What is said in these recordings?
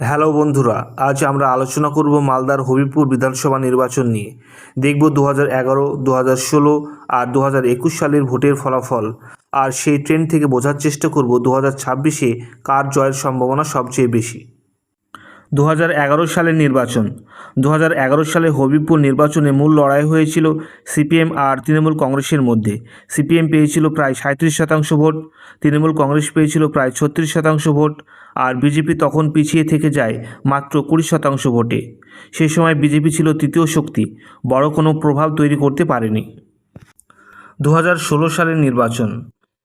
Hello বন্ধুরা, আজ আমরা আলোচনা করব মালদার হবিপুর বিধানসভা নির্বাচন নিয়ে। দেখব দু হাজার এগারো দু হাজার ষোলো আর দু হাজার একুশ সালের ভোটের ফলাফল। আর সেই ট্রেন থেকে বোঝার চেষ্টা করব দু হাজার ছাব্বিশে কার জয়ের সম্ভাবনা সবচেয়ে বেশি। দু হাজার এগারো সালের নির্বাচন। দু হাজার এগারো সালে হবিবপুর নির্বাচনে মূল লড়াই হয়েছিল সিপিএম আর তৃণমূল কংগ্রেসের মধ্যে। সিপিএম পেয়েছিল প্রায় সাঁত্রিশ শতাংশ ভোট, তৃণমূল কংগ্রেস পেয়েছিল প্রায় ছত্রিশ শতাংশ ভোট আর বিজেপি তখন পিছিয়ে থেকে যায় মাত্র কুড়ি শতাংশ ভোটে। সেই সময় বিজেপি ছিল তৃতীয় শক্তি, বড় কোনো প্রভাব তৈরি করতে পারেনি। দু হাজার ষোলো সালের নির্বাচন।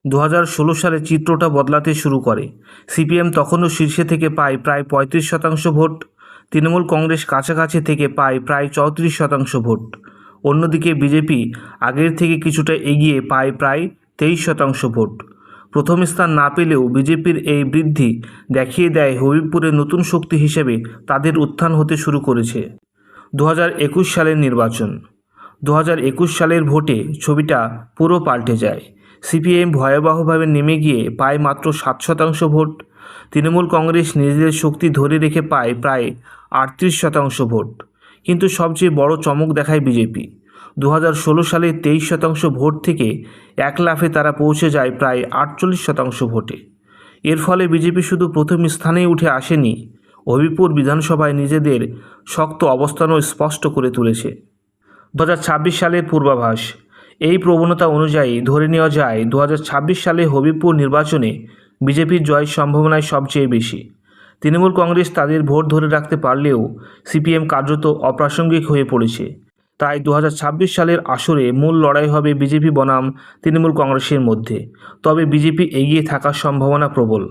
দু হাজার ষোলো সালে চিত্রটা বদলাতে শুরু করে। সিপিএম তখনও শীর্ষে থেকে পায় প্রায় পঁয়ত্রিশ শতাংশ ভোট। তৃণমূল কংগ্রেস কাছাকাছি থেকে পায় প্রায় চৌত্রিশ শতাংশ ভোট। অন্যদিকে বিজেপি আগের থেকে কিছুটা এগিয়ে পায় প্রায় তেইশ শতাংশ ভোট। প্রথম স্থান না পেলেও বিজেপির এই বৃদ্ধি দেখিয়ে দেয় হবিবপুরের নতুন শক্তি হিসেবে তাদের উত্থান হতে শুরু করেছে। দু হাজার একুশ সালের নির্বাচন। দু হাজার একুশ সালের ভোটে ছবিটা পুরো পাল্টে যায়। সিপিএম ভয়াবহভাবে নেমে গিয়ে পায় মাত্র সাত শতাংশ ভোট। তৃণমূল কংগ্রেস নিজেদের শক্তি ধরে রেখে পায় প্রায় আটত্রিশ শতাংশ ভোট। কিন্তু সবচেয়ে বড় চমক দেখায় বিজেপি। দু হাজার ষোলো সালে তেইশ শতাংশ ভোট থেকে এক লাফে তারা পৌঁছে যায় প্রায় আটচল্লিশ শতাংশ ভোটে। এর ফলে বিজেপি শুধু প্রথম স্থানেই উঠে আসেনি, হবিপুর বিধানসভায় নিজেদের শক্ত অবস্থানও স্পষ্ট করে তুলেছে। দু হাজার ছাব্বিশ সালের পূর্বাভাস। এই প্রবণতা অনুযায়ী ধরে নেওয়া যায় দু হাজার ছাব্বিশ সালে হবিবপুর নির্বাচনে বিজেপির জয়ের সম্ভাবনায় সবচেয়ে বেশি। তৃণমূল কংগ্রেস তাদের ভোট ধরে রাখতে পারলেও সিপিএম কার্যত অপ্রাসঙ্গিক হয়ে পড়েছে। তাই দু হাজার ছাব্বিশ সালের আসরে মূল লড়াই হবে বিজেপি বনাম তৃণমূল কংগ্রেসের মধ্যে। তবে বিজেপি এগিয়ে থাকার সম্ভাবনা প্রবল।